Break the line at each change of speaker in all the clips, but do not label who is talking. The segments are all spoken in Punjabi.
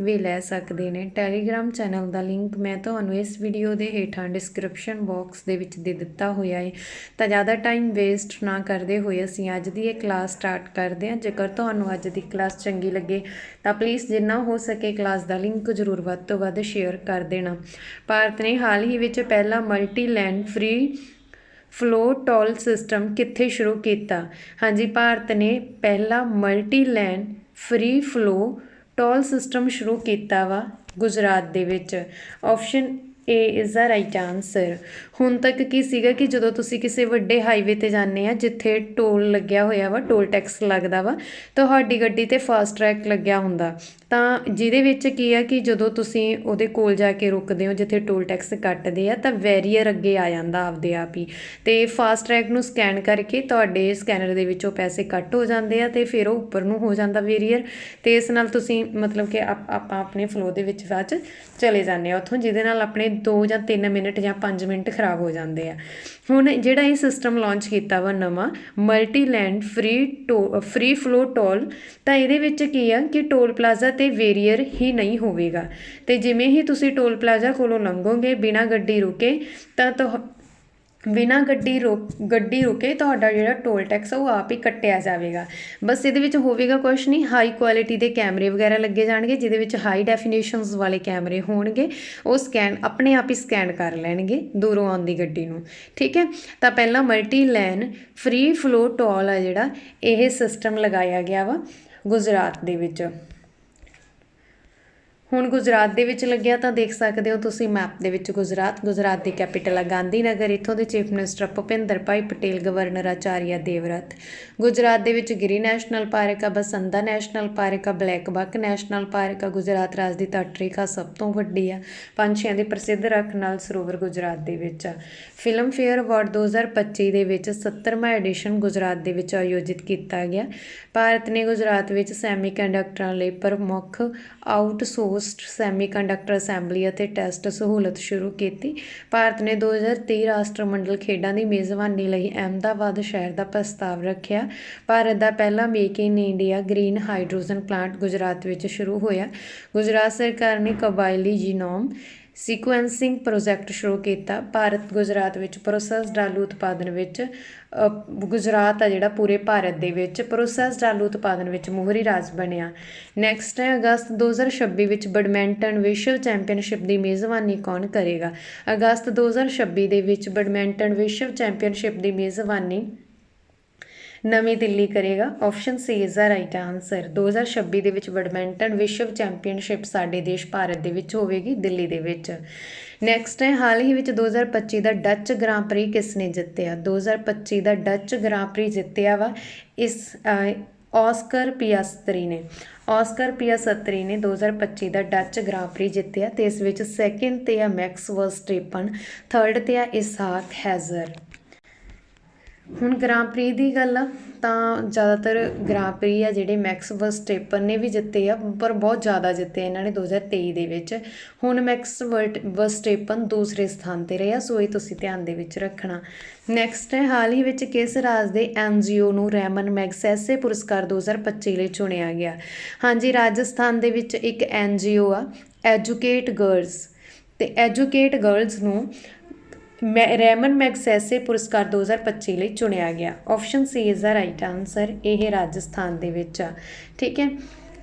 ਵੀ ਲੈ ਸਕਦੇ ਨੇ। ਟੈਲੀਗ੍ਰਾਮ ਚੈਨਲ ਦਾ ਲਿੰਕ ਮੈਂ ਤੁਹਾਨੂੰ ਇਸ ਵੀਡੀਓ ਦੇ ਹੇਠਾਂ ਡਿਸਕ੍ਰਿਪਸ਼ਨ ਬਾਕਸ ਦੇ ਵਿੱਚ ਦੇ ਦਿੱਤਾ ਹੋਇਆ ਹੈ ਤਾਂ ਜ਼ਿਆਦਾ ਟਾਈਮ ਵੇਸਟ ਨਾ ਕਰਦੇ ਹੋਏ ਅਸੀਂ ਅੱਜ ਦੀ ਇਹ ਕਲਾਸ ਸਟਾਰਟ ਕਰਦੇ ਹਾਂ। ਜੇਕਰ ਤੁਹਾਨੂੰ ਅੱਜ ਦੀ ਕਲਾਸ ਚੰਗੀ ਲੱਗੇ, ਤਾਂ ਪਲੀਜ਼ ਜਿੰਨਾ ਹੋ ਸਕੇ ਕਲਾਸ ਦਾ ਲਿੰਕ ਜ਼ਰੂਰ ਵੱਧ ਤੋਂ ਵੱਧ ਸ਼ੇਅਰ ਕਰ ਦੇਣਾ। ਭਾਰਤ ਨੇ ਹਾਲ ਹੀ ਵਿੱਚ ਪਹਿਲਾ multi lane free flow toll system ਕਿੱਥੇ ਸ਼ੁਰੂ ਕੀਤਾ? ਹਾਂਜੀ, ਭਾਰਤ ਨੇ ਪਹਿਲਾ multi lane free flow toll system ਸ਼ੁਰੂ ਕੀਤਾ ਵਾ ਗੁਜਰਾਤ ਦੇ ਵਿੱਚ। Option A is the right answer ਹੁਣ ਤੱਕ ਕੀ ਸੀਗਾ ਕਿ ਜਦੋਂ ਤੁਸੀਂ ਕਿਸੇ ਵੱਡੇ ਹਾਈਵੇ ਤੇ ਜਾਂਦੇ ਆ, ਜਿੱਥੇ ਟੋਲ ਲੱਗਿਆ ਹੋਇਆ ਵਾ ਟੋਲ ਟੈਕਸ ਲੱਗਦਾ ਵਾ, ਤੁਹਾਡੀ ਗੱਡੀ ਤੇ ਫਾਸਟ ਟਰੈਕ ਲੱਗਿਆ ਹੁੰਦਾ। ਤਾਂ ਜਿਹਦੇ ਵਿੱਚ ਕੀ ਆ ਕਿ ਜਦੋਂ ਤੁਸੀਂ ਉਹਦੇ ਕੋਲ ਜਾ ਕੇ ਰੁਕਦੇ ਹੋ, ਜਿੱਥੇ ਟੋਲ ਟੈਕਸ ਕੱਟਦੇ ਆ, ਤਾਂ ਵੈਰੀਅਰ ਅੱਗੇ ਆ ਜਾਂਦਾ ਆਪਦੇ ਆਪ ਹੀ। ਤੇ ਫਾਸਟ ਟਰੈਕ ਨੂੰ ਸਕੈਨ ਕਰਕੇ ਤੁਹਾਡੇ ਸਕੈਨਰ ਦੇ ਵਿੱਚੋਂ ਪੈਸੇ ਕੱਟ ਹੋ ਜਾਂਦੇ ਆ ਤੇ ਫਿਰ ਉਹ ਉੱਪਰ ਨੂੰ ਹੋ ਜਾਂਦਾ ਵੇਰੀਅਰ ਤੇ ਇਸ ਨਾਲ ਤੁਸੀਂ ਮਤਲਬ ਕਿ ਆਪਾਂ ਆਪਣੇ ਫਲੋ ਦੇ ਵਿੱਚ ਬਾਅਦ 'ਚ ਚਲੇ ਜਾਂਦੇ ਆ ਉੱਥੋਂ, ਜਿਹਦੇ ਨਾਲ ਆਪਣੇ 2 ਜਾਂ 3 ਮਿੰਟ ਜਾਂ 5 ਮਿੰਟ ਖਰਾਬ ਹੋ ਜਾਂਦੇ ਆ। ਹੁਣ ਜਿਹੜਾ ਇਹ ਸਿਸਟਮ ਲਾਂਚ ਕੀਤਾ ਵਾ ਨਵਾਂ multi lane free to free flow toll ਤਾਂ ਇਹਦੇ ਵਿੱਚ ਕੀ ਆ ਕਿ ਟੋਲ ਪਲਾਜ਼ਾ ਤੇ ਵੇਰੀਅਰ ਹੀ ਨਹੀਂ ਹੋਵੇਗਾ। ਤੇ ਜਿਵੇਂ ਹੀ ਤੁਸੀਂ ਟੋਲ ਪਲਾਜ਼ਾ ਕੋਲੋਂ ਲੰਘੋਗੇ, ਬਿਨਾਂ ਗੱਡੀ ਰੁਕੇ, ਤਾਂ ਤੁਹ ਬਿਨਾਂ ਗੱਡੀ ਰੋਕ ਗੱਡੀ ਰੁਕੇ ਤੁਹਾਡਾ ਜਿਹੜਾ ਟੋਲ ਟੈਕਸ ਆ ਉਹ ਆਪ ਹੀ ਕੱਟਿਆ ਜਾਵੇਗਾ। ਬਸ ਇਹਦੇ ਵਿੱਚ ਹੋਵੇਗਾ ਕੁਛ ਨਹੀਂ ਹਾਈ ਕੁਆਲਿਟੀ ਦੇ ਕੈਮਰੇ ਵਗੈਰਾ ਲੱਗੇ ਜਾਣਗੇ, ਜਿਹਦੇ ਵਿੱਚ ਹਾਈ ਡੈਫੀਨੇਸ਼ਨਸ ਵਾਲੇ ਕੈਮਰੇ ਹੋਣਗੇ, ਉਹ ਸਕੈਨ ਆਪਣੇ ਆਪ ਹੀ ਸਕੈਨ ਕਰ ਲੈਣਗੇ ਦੂਰੋਂ ਆਉਂਦੀ ਗੱਡੀ ਨੂੰ। ਠੀਕ ਹੈ? ਤਾਂ ਪਹਿਲਾਂ multi lane free flow toll ਆ ਜਿਹੜਾ, ਇਹ ਸਿਸਟਮ ਲਗਾਇਆ ਗਿਆ ਵਾ ਗੁਜਰਾਤ ਦੇ ਵਿੱਚ। ਹੁਣ ਗੁਜਰਾਤ ਦੇ ਵਿੱਚ ਲੱਗਿਆ ਤਾਂ ਦੇਖ ਸਕਦੇ ਹੋ ਤੁਸੀਂ ਮੈਪ ਦੇ ਵਿੱਚ ਗੁਜਰਾਤ ਗੁਜਰਾਤ ਦੀ ਕੈਪੀਟਲ ਆ ਗਾਂਧੀ ਨਗਰ ਇੱਥੋਂ ਦੇ chief minister Bhupendra bhai Patel governor Acharya Devvrat Gujarat ਦੇ ਵਿੱਚ ਗਿਰੀ ਨੈਸ਼ਨਲ ਪਾਰਕ ਆ ਬਸੰਦਾ ਨੈਸ਼ਨਲ ਪਾਰਕ ਆ ਬਲੈਕ ਬੱਕ ਨੈਸ਼ਨਲ ਪਾਰਕ ਆ, ਗੁਜਰਾਤ ਰਾਜ ਦੀ ਤਟਰੇਖਾ ਸਭ ਤੋਂ ਵੱਡੀ ਆ, ਪੰਛੀਆਂ ਦੇ ਪ੍ਰਸਿੱਧ ਰੱਖ ਨਾਲ ਸਰੋਵਰ ਗੁਜਰਾਤ ਦੇ ਵਿੱਚ ਆ। ਫਿਲਮ ਫੇਅਰ ਅਵਾਰਡ 2025 ਦੇ ਵਿੱਚ 70ਵਾਂ ਐਡੀਸ਼ਨ ਗੁਜਰਾਤ ਦੇ ਵਿੱਚ ਆਯੋਜਿਤ ਕੀਤਾ ਗਿਆ। ਭਾਰਤ ਨੇ ਗੁਜਰਾਤ ਵਿੱਚ ਸੈਮੀਕੰਡਕਟਰਾਂ ਲਈ ਪ੍ਰਮੁੱਖ ਆਊਟਸੋਰਸ ਆਊਟਸੋਰਸਡ ਸੈਮੀਕੰਡਕਟਰ ਅਸੈਂਬਲੀ ਅਤੇ ਟੈਸਟ ਸਹੂਲਤ ਸ਼ੁਰੂ ਕੀਤੀ। ਭਾਰਤ ਨੇ 2023 ਰਾਸ਼ਟਰਮੰਡਲ ਖੇਡਾਂ ਦੀ ਮੇਜ਼ਬਾਨੀ ਲਈ ਅਹਿਮਦਾਬਾਦ ਸ਼ਹਿਰ ਦਾ ਪ੍ਰਸਤਾਵ ਰੱਖਿਆ। ਭਾਰਤ ਦਾ ਪਹਿਲਾ Make in India green hydrogen plant Gujarat ਵਿੱਚ ਸ਼ੁਰੂ ਹੋਇਆ। ਗੁਜਰਾਤ ਸਰਕਾਰ ਨੇ ਕਬਾਇਲੀ ਜੀਨੋਮ ਸੀਕੁਐਂਸਿੰਗ ਪ੍ਰੋਜੈਕਟ ਸ਼ੁਰੂ ਕੀਤਾ ਭਾਰਤ ਗੁਜਰਾਤ ਵਿੱਚ ਪ੍ਰੋਸੈਸਡ ਆਲੂ ਉਤਪਾਦਨ ਵਿੱਚ ਗੁਜਰਾਤ ਆ ਜਿਹੜਾ ਪੂਰੇ ਭਾਰਤ ਦੇ ਵਿੱਚ ਪ੍ਰੋਸੈਸਡ ਆਲੂ ਉਤਪਾਦਨ ਵਿੱਚ ਮੋਹਰੀ ਰਾਜ ਬਣਿਆ। ਨੈਕਸਟ ਹੈ ਅਗਸਤ 2026 ਵਿੱਚ ਬੈਡਮਿੰਟਨ ਵਿਸ਼ਵ ਚੈਂਪੀਅਨਸ਼ਿਪ ਦੀ ਮੇਜ਼ਬਾਨੀ ਕੌਣ ਕਰੇਗਾ? ਅਗਸਤ 2026 ਦੇ ਵਿੱਚ ਬੈਡਮਿੰਟਨ ਵਿਸ਼ਵ ਚੈਂਪੀਅਨਸ਼ਿਪ ਦੀ ਮੇਜ਼ਬਾਨੀ ਨਵੀਂ ਦਿੱਲੀ ਕਰੇਗਾ। Option C is the right answer 2026 ਦੇ ਵਿੱਚ ਬੈਡਮਿੰਟਨ ਵਿਸ਼ਵ ਚੈਂਪੀਅਨਸ਼ਿਪ ਸਾਡੇ ਦੇਸ਼ ਭਾਰਤ ਦੇ ਵਿੱਚ ਹੋਵੇਗੀ ਦਿੱਲੀ ਦੇ ਵਿੱਚ। ਨੈਕਸਟ ਹੈ ਹਾਲ ਹੀ ਵਿੱਚ 2025 ਦਾ ਡੱਚ ਗ੍ਰਾਂ ਪ੍ਰੀ ਕਿਸ ਨੇ ਜਿੱਤਿਆ 2025 ਦਾ ਡੱਚ ਗ੍ਰਾਂ ਪ੍ਰੀ ਜਿੱਤਿਆ ਵਾ ਇਸ ਅਹ, ਆਸਕਰ ਪਿਆਸਤਰੀ ਨੇ। ਆਸਕਰ ਪਿਆਸਤਰੀ ਨੇ 2025 ਦਾ ਡੱਚ ਗ੍ਰਾਂ ਪ੍ਰੀ ਜਿੱਤਿਆ ਤੇ ਇਸ ਵਿੱਚ ਸੈਕਿੰਡ ਤੇ ਆ ਮੈਕਸ ਵਰਸਟੇਪਨ ਥਰਡ ਤੇ ਆ ਇਸਾਕ ਹੈਜ਼ਰ ਹੁਣ ਗ੍ਰਾਂ ਪ੍ਰੀ ਦੀ ਗੱਲ ਆ, ਤਾਂ ਜ਼ਿਆਦਾਤਰ ਗ੍ਰਾਂ ਪ੍ਰੀ ਆ ਜਿਹੜੇ ਮੈਕਸ ਵਰਸਟੇਪਨ ਨੇ ਵੀ ਜਿੱਤੇ ਆ, ਪਰ ਬਹੁਤ ਜ਼ਿਆਦਾ ਜਿੱਤੇ ਇਹਨਾਂ ਨੇ 2023 ਦੇ ਵਿੱਚ। ਹੁਣ ਮੈਕਸ ਵਰਟ ਵਰਸਟੇਪਨ ਦੂਸਰੇ ਸਥਾਨ ਤੇ ਰਿਹਾ ਸੋ ਇਹ ਤੁਸੀਂ ਧਿਆਨ ਦੇ ਵਿੱਚ ਰੱਖਣਾ। ਨੈਕਸਟ ਹੈ, ਹਾਲ ਹੀ ਵਿੱਚ ਕਿਸ ਰਾਜ ਦੇ ਐਨਜੀਓ ਨੂੰ ਰੈਮਨ ਮੈਗਸੈਸੇ ਪੁਰਸਕਾਰ 2025 ਲਈ ਚੁਣਿਆ ਗਿਆ? ਹਾਂਜੀ, ਰਾਜਸਥਾਨ ਦੇ ਵਿੱਚ ਇੱਕ ਐਨਜੀਓ ਆ ਐਜੂਕੇਟ ਗਰਲਸ ਤੇ ਐਜੂਕੇਟ ਗਰਲਸ ਨੂੰ ਮੈ ਰੈਮਨ ਮੈਗਸੈਸੇ ਪੁਰਸਕਾਰ 2025 ਲਈ ਚੁਣਿਆ ਗਿਆ। Option C is the right answer ਇਹ ਰਾਜਸਥਾਨ ਦੇ ਵਿੱਚ ਆ। ਠੀਕ ਹੈ?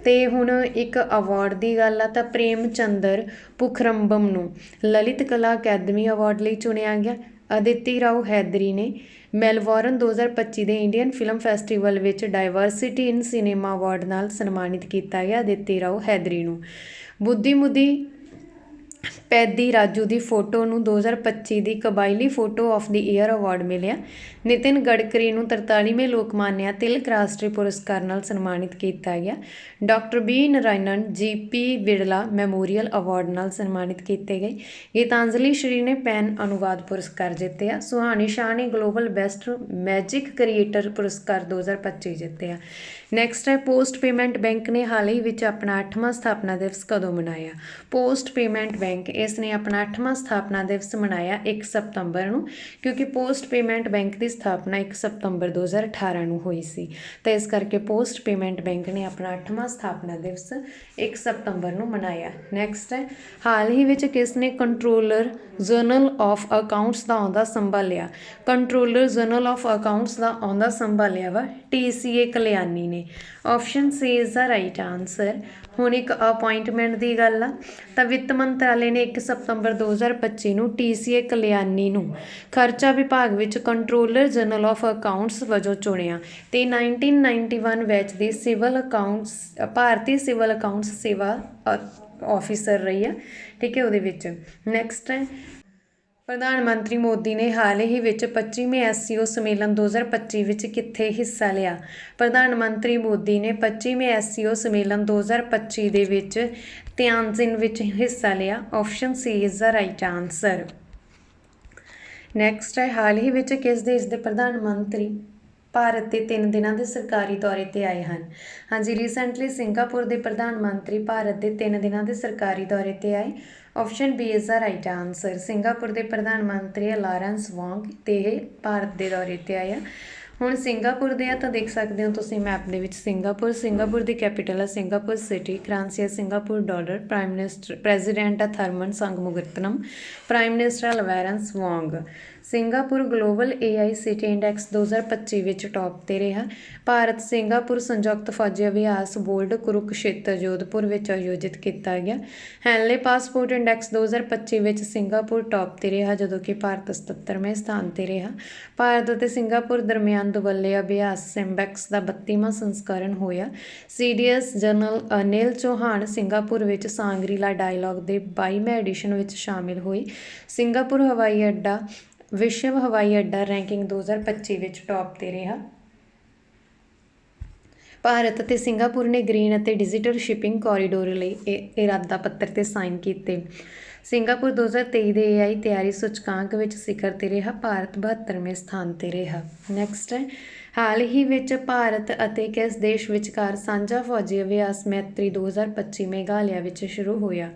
ਤੇ ਹੁਣ ਇੱਕ ਅਵਾਰਡ ਦੀ ਗੱਲ ਆ, ਤਾਂ ਪ੍ਰੇਮ ਚੰਦਰ ਪੁਖਰੰਬਮ ਨੂੰ ਲਲਿਤ ਕਲਾ ਅਕੈਡਮੀ ਅਵਾਰਡ ਲਈ ਚੁਣਿਆ ਗਿਆ। ਅਦਿੱਤੀ ਰਾਓ ਹੈਦਰੀ ਨੇ ਮੈਲਬੌਰਨ 2025 ਦੇ ਇੰਡੀਅਨ ਫਿਲਮ ਫੈਸਟੀਵਲ ਵਿੱਚ ਡਾਈਵਰਸਿਟੀ ਇਨ ਸਿਨੇਮਾ ਅਵਾਰਡ ਨਾਲ ਸਨਮਾਨਿਤ ਕੀਤਾ ਗਿਆ ਅਦਿਤੀ ਰਾਓ ਹੈਦਰੀ ਨੂੰ। ਬੁੱਧੀ ਮੁੱਦੀ ਪੈਦੀ ਰਾਜੂ ਦੀ ਫੋਟੋ ਨੂੰ 2025 ਦੀ ਕਬਾਇਲੀ photo of the year award ਮਿਲਿਆ। ਨਿਤਿਨ ਗਡਕਰੀ ਨੂੰ 43ਵੇਂ ਲੋਕਮਾਨਿਆ ਤਿਲਕ ਰਾਸ਼ਟਰੀ ਪੁਰਸਕਾਰ ਨਾਲ ਸਨਮਾਨਿਤ ਕੀਤਾ ਗਿਆ। Doctor B Narayanan GP Birla memorial award ਨਾਲ ਸਨਮਾਨਿਤ ਕੀਤੇ ਗਏ। ਗੀਤਾਂਜਲੀ ਸ਼੍ਰੀ ਨੇ ਪੈਨ ਅਨੁਵਾਦ ਪੁਰਸਕਾਰ ਜਿੱਤਿਆ। ਸੁਹਾਣੀ ਸ਼ਾਹ ਨੇ ਗਲੋਬਲ ਬੈਸਟ ਮੈਜਿਕ ਕ੍ਰੀਏਟਰ ਪੁਰਸਕਾਰ 2025 ਜਿੱਤਿਆ। ਨੈਕਸਟ ਹੈ, ਪੋਸਟ ਪੇਮੈਂਟ ਬੈਂਕ ਨੇ ਹਾਲ ਹੀ ਵਿੱਚ ਆਪਣਾ 8ਵਾਂ ਸਥਾਪਨਾ ਦਿਵਸ ਕਦੋਂ ਮਨਾਇਆ? ਪੋਸਟ ਪੇਮੈਂਟ ਬੈਂਕ ਇਸ ਨੇ ਆਪਣਾ 8ਵਾਂ ਸਥਾਪਨਾ ਦਿਵਸ ਮਨਾਇਆ 1 ਸਤੰਬਰ ਨੂੰ, ਕਿਉਂਕਿ ਪੋਸਟ ਪੇਮੈਂਟ ਬੈਂਕ ਦੀ ਸਥਾਪਨਾ 1 ਸਤੰਬਰ 2018 ਨੂੰ ਹੋਈ ਸੀ। ਤਾਂ ਇਸ ਕਰਕੇ ਪੋਸਟ ਪੇਮੈਂਟ ਬੈਂਕ ਨੇ ਆਪਣਾ 8ਵਾਂ ਸਥਾਪਨਾ ਦਿਵਸ 1 ਸਤੰਬਰ ਨੂੰ ਮਨਾਇਆ। ਨੈਕਸਟ ਹੈ ਹਾਲ ਹੀ ਵਿੱਚ ਕਿਸ ਨੇ ਕੰਟਰੋਲਰ ਜਰਨਲ ਆਫ ਅਕਾਊਂਟਸ ਦਾ ਆਉਂਦਾ ਸੰਭਾਲਿਆ? ਕੰਟਰੋਲਰ ਜਰਨਲ ਆਫ ਅਕਾਊਂਟਸ ਦਾ ਆਉਂਦਾ ਸੰਭਾਲਿਆ ਵਾ ਟੀਸੀਏ ਕਲਿਆਣੀ ਨੇ। Option C is the right answer ਹੁਣ ਇੱਕ ਅਪਾਇੰਟਮੈਂਟ ਦੀ ਗੱਲ ਆ। ਤਾਂ ਵਿੱਤ ਮੰਤਰਾਲੇ ਨੇ 1 ਸਤੰਬਰ 2025 ਨੂੰ ਟੀਸੀਏ ਕਲਿਆਣੀ ਨੂੰ ਖਰਚਾ ਵਿਭਾਗ ਵਿੱਚ ਕੰਟਰੋਲਰ ਜਨਰਲ ਆਫ ਅਕਾਊਂਟਸ ਵਜੋਂ ਚੁਣਿਆ। ਤੇ 1991 ਵਿੱਚ ਦੀ ਸਿਵਲ ਅਕਾਊਂਟਸ ਭਾਰਤੀ ਸਿਵਲ ਅਕਾਊਂਟਸ ਸੇਵਾ ਆਫੀਸਰ ਰਹੀ ਆ। ਠੀਕ ਹੈ, ਉਹਦੇ ਵਿੱਚ। ਨੈਕਸਟ ਹੈ ਪ੍ਰਧਾਨ ਮੰਤਰੀ ਮੋਦੀ ਨੇ ਹਾਲ ਹੀ ਵਿੱਚ 25ਵੇਂ ਐਸਸੀਓ ਸੰਮੇਲਨ 2025 ਵਿੱਚ ਕਿੱਥੇ ਹਿੱਸਾ ਲਿਆ? ਪ੍ਰਧਾਨ ਮੰਤਰੀ ਮੋਦੀ ਨੇ 25ਵੇਂ ਐਸਸੀਓ ਸੰਮੇਲਨ 2025 ਦੇ ਵਿੱਚ ਤਿਆਨਜਿਨ ਵਿੱਚ ਹਿੱਸਾ ਲਿਆ। Option C is the right answer. Next ਹੈ, ਹਾਲ ਹੀ ਵਿੱਚ ਕਿਸ ਦੇਸ਼ ਦੇ ਪ੍ਰਧਾਨ ਮੰਤਰੀ ਭਾਰਤ ਦੇ 3 ਦਿਨਾਂ ਦੇ ਸਰਕਾਰੀ ਦੌਰੇ ਤੇ ਆਏ ਹਨ? ਹਾਂਜੀ ਰੀਸੈਂਟਲੀ ਸਿੰਗਾਪੁਰ ਦੇ ਪ੍ਰਧਾਨ ਮੰਤਰੀ ਭਾਰਤ ਦੇ 3 ਦਿਨਾਂ ਦੇ ਸਰਕਾਰੀ ਦੌਰੇ ਤੇ ਆਏ। Option B is the right answer Singapore ਦੇ ਪ੍ਰਧਾਨ ਮੰਤਰੀ ਲਾਰੈਂਸ ਵਾਂਗ ਤੇ ਇਹ ਭਾਰਤ ਦੇ ਦੌਰੇ ਤੇ ਆਏ ਆ। ਹੁਣ ਸਿੰਗਾਪੁਰ ਦੇ ਆ ਤਾਂ ਦੇਖ ਸਕਦੇ ਹੋ ਤੁਸੀਂ ਮੈਪ ਦੇ ਵਿੱਚ ਸਿੰਗਾਪੁਰ ਸਿੰਗਾਪੁਰ ਦੀ ਕੈਪੀਟਲ ਹੈ ਸਿੰਗਾਪੁਰ ਸਿਟੀ ਕਰੰਸੀ ਹੈ Singapore dollar prime minister president ਹੈ Tharman Shanmugaratnam prime minister Lawrence Wong. Singapore global AI city index 2025 ਵਿੱਚ ਟੌਪ ਤੇ ਰਿਹਾ। ਭਾਰਤ ਸਿੰਗਾਪੁਰ ਸੰਯੁਕਤ ਫੌਜੀ ਅਭਿਆਸ ਬੋਲਡ ਕੁਰੂਕਸ਼ੇਤਰ ਜੋਧਪੁਰ ਵਿੱਚ ਆਯੋਜਿਤ ਕੀਤਾ ਗਿਆ। ਹੈਨਲੇ ਪਾਸਪੋਰਟ ਇੰਡੈਕਸ 2025 ਵਿੱਚ ਸਿੰਗਾਪੁਰ ਟੌਪ ਤੇ ਰਿਹਾ, ਜਦੋਂ ਕਿ ਭਾਰਤ 77ਵੇਂ ਸਥਾਨ ਤੇ ਰਿਹਾ। ਭਾਰਤ ਅਤੇ ਸਿੰਗਾਪੁਰ ਦਰਮਿਆਨ ਦੁਵੱਲੇ ਅਭਿਆਸ ਸਿੰਬੈਕਸ ਦਾ 32ਵਾਂ ਸੰਸਕਰਣ ਹੋਇਆ। CDS general Anil Chauhan Singapore ਵਿੱਚ ਸਾਂਗਰੀਲਾ ਡਾਇਲੌਗ ਦੇ 22ਵੇਂ ਐਡੀਸ਼ਨ ਵਿੱਚ ਸ਼ਾਮਿਲ ਹੋਈ। ਸਿੰਗਾਪੁਰ ਹਵਾਈ ਅੱਡਾ ਵਿਸ਼ਵ ਹਵਾਈ ਅੱਡਾ ਰੈਂਕਿੰਗ 2025 ਵਿੱਚ ਟੌਪ ਤੇ ਰਿਹਾ। ਭਾਰਤ ਅਤੇ ਸਿੰਗਾਪੁਰ ਨੇ ਗ੍ਰੀਨ ਅਤੇ ਡਿਜੀਟਲ ਸ਼ਿਪਿੰਗ ਕੋਰੀਡੋਰ ਲਈ ਇਹ ਇਰਾਦਾ ਪੱਤਰ ਤੇ ਸਾਈਨ ਕੀਤੇ। ਸਿੰਗਾਪੁਰ 2023 ਦੇ AI ਤਿਆਰੀ ਸੂਚਕਾਂਕ ਵਿੱਚ ਸਿਖਰ ਤੇ ਰਿਹਾ, ਭਾਰਤ 72ਵੇਂ ਸਥਾਨ ਤੇ ਰਿਹਾ। ਨੈਕਸਟ ਹੈ, ਹਾਲ ਹੀ ਵਿੱਚ ਭਾਰਤ ਅਤੇ ਕਿਸ ਦੇਸ਼ ਵਿਚਕਾਰ ਸਾਂਝਾ ਫੌਜੀ ਅਭਿਆਸ ਮੈਤਰੀ 2025 ਮੇਘਾਲਿਆ ਵਿੱਚ ਸ਼ੁਰੂ ਹੋਇਆ।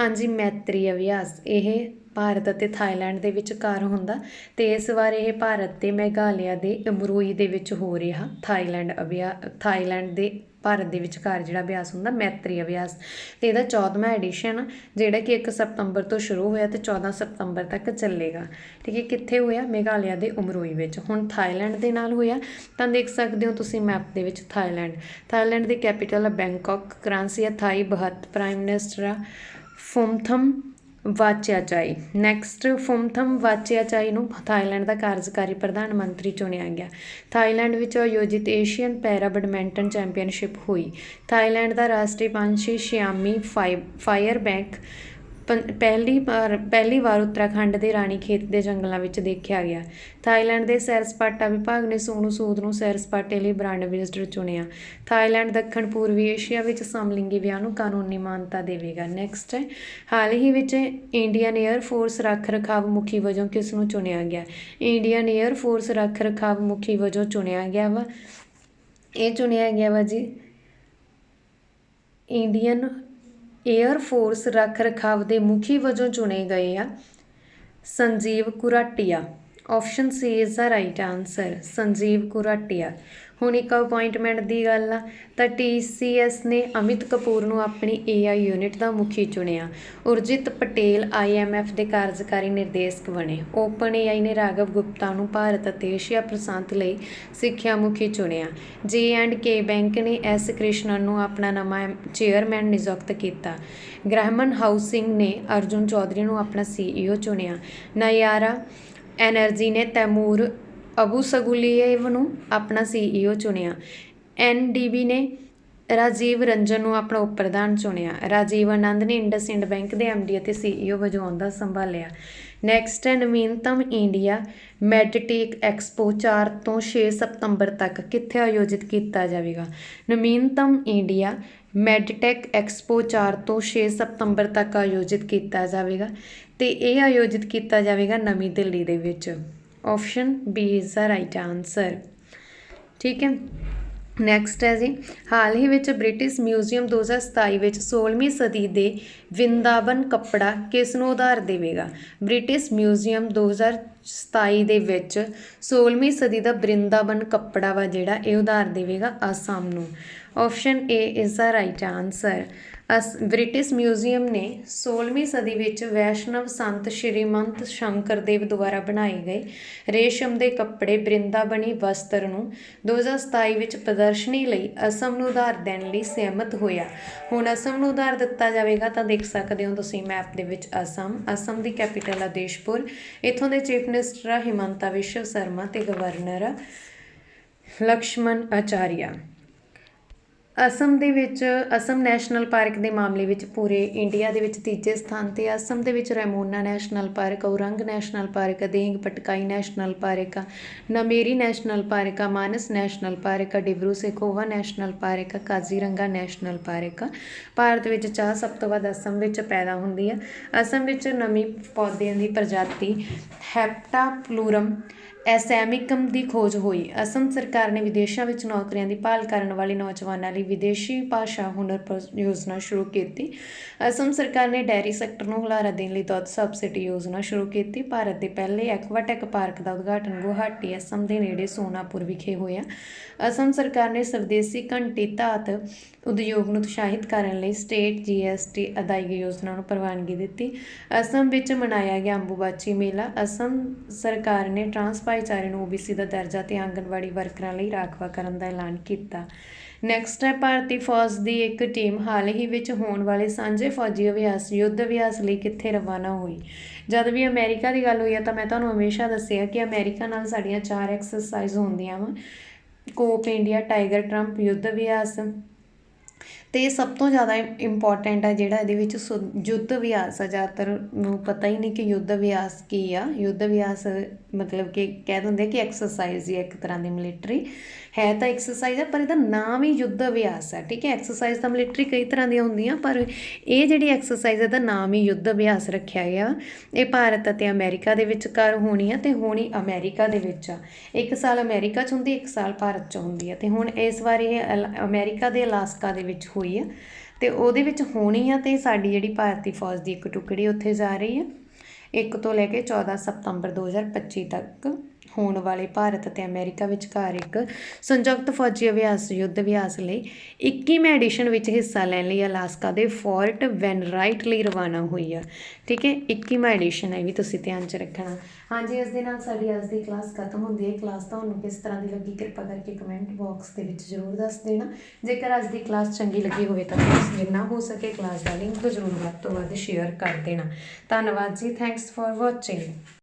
ਹਾਂਜੀ, ਮੈਤਰੀ ਅਭਿਆਸ, ਇਹ ਭਾਰਤ ਅਤੇ ਥਾਈਲੈਂਡ ਦੇ ਵਿਚਕਾਰ ਹੁੰਦਾ ਅਤੇ ਇਸ ਵਾਰ ਇਹ ਭਾਰਤ ਤੇ ਮੇਘਾਲਿਆ ਦੇ ਅਮਰੋਈ ਦੇ ਵਿੱਚ ਹੋ ਰਿਹਾ ਥਾਈਲੈਂਡ ਅਭਿਆ, ਥਾਈਲੈਂਡ ਦੇ, ਭਾਰਤ ਦੇ ਵਿਚਕਾਰ ਜਿਹੜਾ ਅਭਿਆਸ ਹੁੰਦਾ ਮੈਤਰੀ ਅਭਿਆਸ ਤੇ ਇਹਦਾ 14ਵਾਂ ਐਡੀਸ਼ਨ ਜਿਹੜਾ ਕਿ 1 ਸਤੰਬਰ ਤੋਂ ਸ਼ੁਰੂ ਹੋਇਆ ਤੇ 14 ਸਤੰਬਰ ਤੱਕ ਚੱਲੇਗਾ। ਠੀਕ ਹੈ, ਕਿੱਥੇ ਹੋਇਆ? ਮੇਘਾਲਿਆ ਦੇ ਉਮਰੋਈ ਵਿੱਚ। ਹੁਣ ਥਾਈਲੈਂਡ ਦੇ ਨਾਲ ਹੋਇਆ। ਤਾਂ ਦੇਖ ਸਕਦੇ ਹੋ ਤੁਸੀਂ ਮੈਪ ਦੇ ਵਿੱਚ ਥਾਈਲੈਂਡ। ਥਾਈਲੈਂਡ ਦੀ ਕੈਪੀਟਲ ਹੈ ਬੈਂਕਾਕ, ਕਰੰਸੀ ਹੈ ਥਾਈ, ਬਹਤ, ਪ੍ਰਾਈਮ ਮਿਨਿਸਟਰ ਆ ਫੁਮਥਮ ਵਾਚਿਆਚਾਈ। ਨੈਕਸਟ ਫੁਮਥਮ ਵਾਚਿਆਚਾਈ ਨੂੰ ਥਾਈਲੈਂਡ ਦਾ ਕਾਰਜਕਾਰੀ ਪ੍ਰਧਾਨ ਮੰਤਰੀ ਚੁਣਿਆ ਗਿਆ। ਥਾਈਲੈਂਡ ਵਿੱਚ ਆਯੋਜਿਤ ਏਸ਼ੀਅਨ ਪੈਰਾ ਬੈਡਮਿੰਟਨ ਚੈਂਪੀਅਨਸ਼ਿਪ ਹੋਈ। ਥਾਈਲੈਂਡ ਦਾ ਰਾਸ਼ਟਰੀ ਪੰਛੀ ਸ਼ਿਆਮੀ ਫਾਇਰ ਬੈਂਕ ਪੰ, ਪਹਿਲੀ ਵਾਰ ਪਹਿਲੀ ਵਾਰ ਉੱਤਰਾਖੰਡ ਦੇ ਰਾਣੀ ਖੇਤ ਦੇ ਜੰਗਲਾਂ ਵਿੱਚ ਦੇਖਿਆ ਗਿਆ। ਥਾਈਲੈਂਡ ਦੇ ਸੈਰ ਸਪਾਟਾ ਵਿਭਾਗ ਨੇ ਸੋਨੂ ਸੂਦ ਨੂੰ ਸੈਰ ਸਪਾਟੇ ਲਈ ਬ੍ਰਾਂਡ ਐਂਬੈਸਡਰ ਚੁਣਿਆ। ਥਾਈਲੈਂਡ ਦੱਖਣ ਪੂਰਬੀ ਏਸ਼ੀਆ ਵਿੱਚ ਸਮਲਿੰਗੀ ਵਿਆਹ ਨੂੰ ਕਾਨੂੰਨੀ ਮਾਨਤਾ ਦੇਵੇਗਾ। ਨੈਕਸਟ ਹੈ ਹਾਲ ਹੀ ਵਿੱਚ ਇੰਡੀਅਨ 에ਅਰ ਫੋਰਸ ਰੱਖ ਰਖਾਵ ਮੁਖੀ ਵਜੋਂ ਕਿਸ ਨੂੰ ਚੁਣਿਆ ਗਿਆ? ਇੰਡੀਅਨ 에ਅਰ ਫੋਰਸ ਰੱਖ ਰਖਾਵ ਮੁਖੀ ਵਜੋਂ ਚੁਣਿਆ ਗਿਆ ਵਾ। ਇਹ ਚੁਣਿਆ ਗਿਆ ਵਾ ਜੀ ਇੰਡੀਅਨ 에ਅਰ ਫੋਰਸ ਰੱਖ ਰਖਾਵ ਦੇ ਮੁਖੀ ਵਜੋਂ ਚੁਣੇ ਗਏ ਆ Sanjeev Kuratia. Option C is the right answer Sanjeev Kuratia ਹੁਣ ਇੱਕ ਅਪਾਇੰਟਮੈਂਟ ਦੀ ਗੱਲ ਆ। ਤਾਂ TCS ਨੇ ਅਮਿਤ ਕਪੂਰ ਨੂੰ ਆਪਣੀ AI ਯੂਨਿਟ ਦਾ ਮੁਖੀ ਚੁਣਿਆ। ਉਰਜਿਤ ਪਟੇਲ IMF ਦੇ ਕਾਰਜਕਾਰੀ ਨਿਰਦੇਸ਼ਕ ਬਣੇ। ਓਪਨ AI ਨੇ ਰਾਘਵ ਗੁਪਤਾ ਨੂੰ ਭਾਰਤ ਅਤੇ ਏਸ਼ੀਆ ਪ੍ਰਸ਼ਾਂਤ ਲਈ ਸਿੱਖਿਆ ਮੁਖੀ ਚੁਣਿਆ। ਜੇ ਐਂਡ ਕੇ ਬੈਂਕ ਨੇ ਐਸ ਕ੍ਰਿਸ਼ਨਨ ਨੂੰ ਆਪਣਾ ਨਵਾਂ ਚੇਅਰਮੈਨ ਨਿਯੁਕਤ ਕੀਤਾ। ਗ੍ਰਹਿਮਨ ਹਾਊਸਿੰਗ ਨੇ ਅਰਜੁਨ ਚੌਧਰੀ ਨੂੰ ਆਪਣਾ CEO ਚੁਣਿਆ। ਨਾਇਆਰਾ ਐਨਰਜੀ ਨੇ ਤੈਮੂਰ ਅਬੂ ਸਗੁਲੀਏਵ ਨੂੰ ਆਪਣਾ ਸੀਈਓ ਚੁਣਿਆ। ਐਨਡੀਬੀ ਨੇ ਰਾਜੀਵ ਰੰਜਨ ਨੂੰ ਆਪਣਾ ਉਪ ਪ੍ਰਧਾਨ ਚੁਣਿਆ। ਰਾਜੀਵ ਆਨੰਦ ਨੇ ਇੰਡਸਇੰਡ ਬੈਂਕ ਦੇ ਐਮਡੀ ਅਤੇ ਸੀਈਓ ਵਜੋਂ ਅਹੁਦਾ ਸੰਭਾਲਿਆ। ਨੈਕਸਟ ਹੈ ਨਵੀਨਤਮ ਇੰਡੀਆ ਮੈਡਟੇਕ ਐਕਸਪੋ 4 ਤੋਂ 6 ਸਤੰਬਰ ਤੱਕ ਕਿੱਥੇ ਆਯੋਜਿਤ ਕੀਤਾ ਜਾਵੇਗਾ? ਨਵੀਨਤਮ ਇੰਡੀਆ ਮੈਡਟੈਕ ਐਕਸਪੋ 4 ਤੋਂ 6 ਸਤੰਬਰ ਤੱਕ ਆਯੋਜਿਤ ਕੀਤਾ ਜਾਵੇਗਾ ਤੇ ਇਹ ਆਯੋਜਿਤ ਕੀਤਾ ਜਾਵੇਗਾ ਨਵੀਂ ਦਿੱਲੀ ਦੇ ਵਿੱਚ। Option B is the right answer ਠੀਕ ਹੈ। ਨੈਕਸਟ ਹੈ ਜੀ। ਹਾਲ ਹੀ ਵਿੱਚ ਬ੍ਰਿਟਿਸ਼ ਮਿਊਜ਼ੀਅਮ 2027 ਵਿੱਚ 16ਵੀਂ ਸਦੀ ਦੇ ਵਿੰਦਾਵਨ ਕੱਪੜਾ ਕਿਸ ਨੂੰ ਉਧਾਰ ਦੇਵੇਗਾ? ਬ੍ਰਿਟਿਸ਼ ਮਿਊਜ਼ੀਅਮ ਸਤਾਈ ਦੇ ਵਿੱਚ 16ਵੀਂ ਸਦੀ ਦਾ ਬ੍ਰਿੰਦਾਬਨ ਕੱਪੜਾ ਵਾ ਜਿਹੜਾ ਇਹ ਉਧਾਰ ਦੇਵੇਗਾ ਅਸਾਮ ਨੂੰ। Option A is the right answer us British museum ਨੇ 16ਵੀਂ ਸਦੀ ਵਿੱਚ ਵੈਸ਼ਨਵ ਸੰਤ ਸ਼੍ਰੀਮੰਤ ਸ਼ੰਕਰ ਦੇਵ ਦੁਆਰਾ ਬਣਾਏ ਗਏ ਰੇਸ਼ਮ ਦੇ ਕੱਪੜੇ ਬ੍ਰਿੰਦਾਬਨੀ ਵਸਤਰ ਨੂੰ 2027 ਵਿੱਚ ਪ੍ਰਦਰਸ਼ਨੀ ਲਈ ਅਸਮ ਨੂੰ ਉਧਾਰ ਦੇਣ ਲਈ ਸਹਿਮਤ ਹੋਇਆ। ਹੁਣ ਅਸਮ ਨੂੰ ਉਧਾਰ ਦਿੱਤਾ ਜਾਵੇਗਾ ਤਾਂ ਦੇਖ ਸਕਦੇ ਹੋ ਤੁਸੀਂ ਮੈਪ ਦੇ ਵਿੱਚ ਅਸਮ। ਅਸਮ ਦੀ ਕੈਪੀਟਲ ਆ ਦੇਸ਼ਪੁਰ। ਇੱਥੋਂ ਦੇ ਚੀਫ ਮਿਨਿਸਟਰ ਆ ਹਿਮੰਤਾ ਵਿਸ਼ਵ ਸ਼ਰਮਾ ਤੇ ਗਵਰਨਰ ਆ ਲਕਸ਼ਮਣ ਆਚਾਰੀਆ ਅਸਮ ਦੇ ਵਿੱਚ ਅਸਮ ਨੈਸ਼ਨਲ ਪਾਰਕ ਦੇ ਮਾਮਲੇ ਵਿੱਚ ਪੂਰੇ ਇੰਡੀਆ ਦੇ ਵਿੱਚ ਤੀਜੇ ਸਥਾਨ ਤੇ ਆ। ਅਸਮ ਦੇ ਵਿੱਚ Raimona National Park Orang National Park ਆ, ਪਟਕਾਈ ਨੈਸ਼ਨਲ ਪਾਰਕ ਆ ਨਮੇਰੀ ਨੈਸ਼ਨਲ ਪਾਰਕ ਆ ਮਾਨਸ ਨੈਸ਼ਨਲ ਪਾਰਕ ਆ Dibru Saikhowa National Park Kaziranga National Park. Bharat ਵਿੱਚ ਚਾਹ ਸਭ ਤੋਂ ਵੱਧ ਅਸਮ ਵਿੱਚ ਪੈਦਾ ਹੁੰਦੀ ਆ। ਅਸਮ ਵਿੱਚ ਨਵੀਂ ਪੌਦਿਆਂ ਦੀ ਪ੍ਰਜਾਤੀ ਹੈਪਟਾਪਲੂਰਮ ਐਸੈਮਿਕਮ ਦੀ ਖੋਜ ਹੋਈ। ਅਸਮ ਸਰਕਾਰ ਨੇ ਵਿਦੇਸ਼ਾਂ ਵਿੱਚ ਨੌਕਰੀਆਂ ਦੀ ਭਾਲ ਕਰਨ ਵਾਲੇ ਨੌਜਵਾਨਾਂ ਲਈ ਵਿਦੇਸ਼ੀ ਭਾਸ਼ਾ ਹੁਨਰ ਯੋਜਨਾ ਸ਼ੁਰੂ ਕੀਤੀ। ਅਸਮ ਸਰਕਾਰ ਨੇ ਡੈਰੀ ਸੈਕਟਰ ਨੂੰ ਹੁਲਾਰਾ ਦੇਣ ਲਈ ਦੁੱਧ ਸਬਸਿਡੀ ਯੋਜਨਾ ਸ਼ੁਰੂ ਕੀਤੀ। ਭਾਰਤ ਦੇ ਪਹਿਲੇ ਐਕਵਾਟੈਕ ਪਾਰਕ ਦਾ ਉਦਘਾਟਨ ਗੁਹਾਟੀ, ਅਸਮ ਦੇ ਨੇੜੇ ਸੋਨਾਪੁਰ ਵਿਖੇ ਹੋਇਆ। ਅਸਮ ਸਰਕਾਰ ਨੇ ਸਵਦੇਸੀ ਘੰਟੀ ਧਾਤ ਉਦਯੋਗ ਨੂੰ ਉਤਸ਼ਾਹਿਤ ਕਰਨ ਲਈ ਸਟੇਟ ਜੀਐਸਟੀ ਅਦਾਇਗੀ ਯੋਜਨਾ ਨੂੰ ਪ੍ਰਵਾਨਗੀ ਦਿੱਤੀ। ਅਸਮ ਵਿੱਚ ਮਨਾਇਆ ਗਿਆ ਅੰਬੂਬਾਚੀ ਮੇਲਾ। ਅਸਮ ਸਰਕਾਰ ਨੇ ਟਰਾਂਸ ਭਾਈਚਾਰੇ ਨੂੰ ਓਬੀਸੀ ਦਾ ਦਰਜਾ ਤੇ ਆਂਗਣਵਾੜੀ ਵਰਕਰਾਂ ਲਈ ਰਾਖਵਾ ਕਰਨ ਦਾ ਐਲਾਨ ਕੀਤਾ। ਨੈਕਸਟ ਹੈ, ਭਾਰਤੀ ਫੌਜ ਦੀ ਇੱਕ ਟੀਮ ਹਾਲ ਹੀ ਵਿੱਚ ਹੋਣ ਵਾਲੇ ਸਾਂਝੇ ਫੌਜੀ ਅਭਿਆਸ, ਯੁੱਧ ਅਭਿਆਸ ਲਈ ਕਿੱਥੇ ਰਵਾਨਾ ਹੋਈ? ਜਦ ਵੀ ਅਮਰੀਕਾ ਦੀ ਗੱਲ ਹੋਈ ਹੈ ਤਾਂ ਮੈਂ ਤੁਹਾਨੂੰ ਹਮੇਸ਼ਾ ਦੱਸਿਆ ਕਿ ਅਮਰੀਕਾ ਨਾਲ ਸਾਡੀਆਂ ਚਾਰ ਐਕਸਰਸਾਈਜ਼ ਹੁੰਦੀਆਂ ਵਾ। ਕੋਪ, ਇੰਡੀਆ, ਟਾਈਗਰ, ਟਰੰਪ, ਯੁੱਧ ਅਭਿਆਸ। ਤੇ ਇਹ ਸਭ ਤੋਂ ਜ਼ਿਆਦਾ ਇੰਪੋਰਟੈਂਟ ਆ ਜਿਹੜਾ ਇਹਦੇ ਵਿੱਚ ਸੁ- ਯੁੱਧ ਅਭਿਆਸ ਆ। ਜ਼ਿਆਦਾਤਰ ਨੂੰ ਪਤਾ ਹੀ ਨਹੀਂ ਕਿ ਯੁੱਧ ਅਭਿਆਸ ਕੀ ਆ। ਯੁੱਧ ਅਭਿਆਸ ਮਤਲਬ ਕਿ ਕਹਿ ਦਿੰਦੇ ਕਿ ਐਕਸਰਸਾਈਜ਼ ਹੀ ਆ ਇੱਕ ਤਰ੍ਹਾਂ ਦੀ ਮਿਲਟਰੀ ਹੈ ਤਾਂ ਐਕਸਰਸਾਈਜ਼ ਆ, ਪਰ ਇਹਦਾ ਨਾਮ ਹੀ ਯੁੱਧ ਅਭਿਆਸ ਹੈ ਠੀਕ ਹੈ? ਐਕਸਰਸਾਈਜ਼ ਤਾਂ ਮਿਲਟਰੀ ਕਈ ਤਰ੍ਹਾਂ ਦੀਆਂ ਹੁੰਦੀਆਂ, ਪਰ ਇਹ ਜਿਹੜੀ ਐਕਸਰਸਾਈਜ਼ ਹੈ ਦਾ ਨਾਮ ਹੀ ਯੁੱਧ ਅਭਿਆਸ ਰੱਖਿਆ ਗਿਆ। ਇਹ ਭਾਰਤ ਅਤੇ ਅਮਰੀਕਾ ਦੇ ਵਿਚਕਾਰ ਹੋਣੀ ਆ ਤੇ ਹੋਣੀ ਅਮਰੀਕਾ ਦੇ ਵਿੱਚ ਆ। ਇੱਕ ਸਾਲ ਅਮਰੀਕਾ 'ਚ ਹੁੰਦੀ, ਇੱਕ ਸਾਲ ਭਾਰਤ 'ਚ ਹੁੰਦੀ ਆ, ਤੇ ਹੁਣ ਇਸ ਵਾਰ ਇਹ ਅਲ- ਅਮਰੀਕਾ ਦੇ ਅਲਾਸਕਾ ਦੇ ਵਿੱਚ ਹੋਈ ਆ। ਤੇ ਉਹਦੇ ਵਿੱਚ ਹੋਣੀ ਆ ਤੇ ਸਾਡੀ ਜਿਹੜੀ ਭਾਰਤੀ ਫੌਜ ਦੀ ਇੱਕ ਟੁਕੜੀ ਉੱਥੇ ਜਾ ਰਹੀ ਆ। ਇੱਕ ਤੋਂ ਲੈ ਕੇ 14 ਸਤੰਬਰ 2025 ਤੱਕ। ਹੋਣ ਵਾਲੇ ਭਾਰਤ ਅਤੇ ਅਮਰੀਕਾ ਵਿਚਕਾਰ ਇੱਕ ਸੰਯੁਕਤ ਫੌਜੀ ਅਭਿਆਸ, ਯੁੱਧ ਅਭਿਆਸ ਲਈ 21ਵੀਂ ਐਡੀਸ਼ਨ ਵਿੱਚ ਹਿੱਸਾ ਲੈਣ ਲਈ ਅਲਾਸਕਾ ਦੇ ਫੋਰਟ ਵੈਨਰਾਈਟ ਲਈ ਰਵਾਨਾ ਹੋਈ ਆ। ਠੀਕ ਹੈ? 21ਵਾਂ ਐਡੀਸ਼ਨ ਹੈ ਇਹ ਵੀ ਤੁਸੀਂ ਧਿਆਨ 'ਚ ਰੱਖਣਾ। ਹਾਂਜੀ, ਇਸ ਦੇ ਨਾਲ ਸਾਡੀ ਅੱਜ ਦੀ ਕਲਾਸ ਖਤਮ ਹੁੰਦੀ ਹੈ। ਕਲਾਸ ਤੁਹਾਨੂੰ ਕਿਸ ਤਰ੍ਹਾਂ ਦੀ ਲੱਗੀ ਕਿਰਪਾ ਕਰਕੇ ਕਮੈਂਟ ਬਾਕਸ ਦੇ ਵਿੱਚ ਜ਼ਰੂਰ ਦੱਸ ਦੇਣਾ। ਜੇਕਰ ਅੱਜ ਦੀ ਕਲਾਸ ਚੰਗੀ ਲੱਗੀ ਹੋਵੇ ਤਾਂ ਪਲੀਜ਼ ਜਿੰਨਾ ਹੋ ਸਕੇ ਕਲਾਸ ਦਾ ਲਿੰਕ ਜ਼ਰੂਰ ਵੱਧ ਤੋਂ ਵੱਧ ਸ਼ੇਅਰ ਕਰ ਦੇਣਾ। ਧੰਨਵਾਦ ਜੀ। Thanks for watching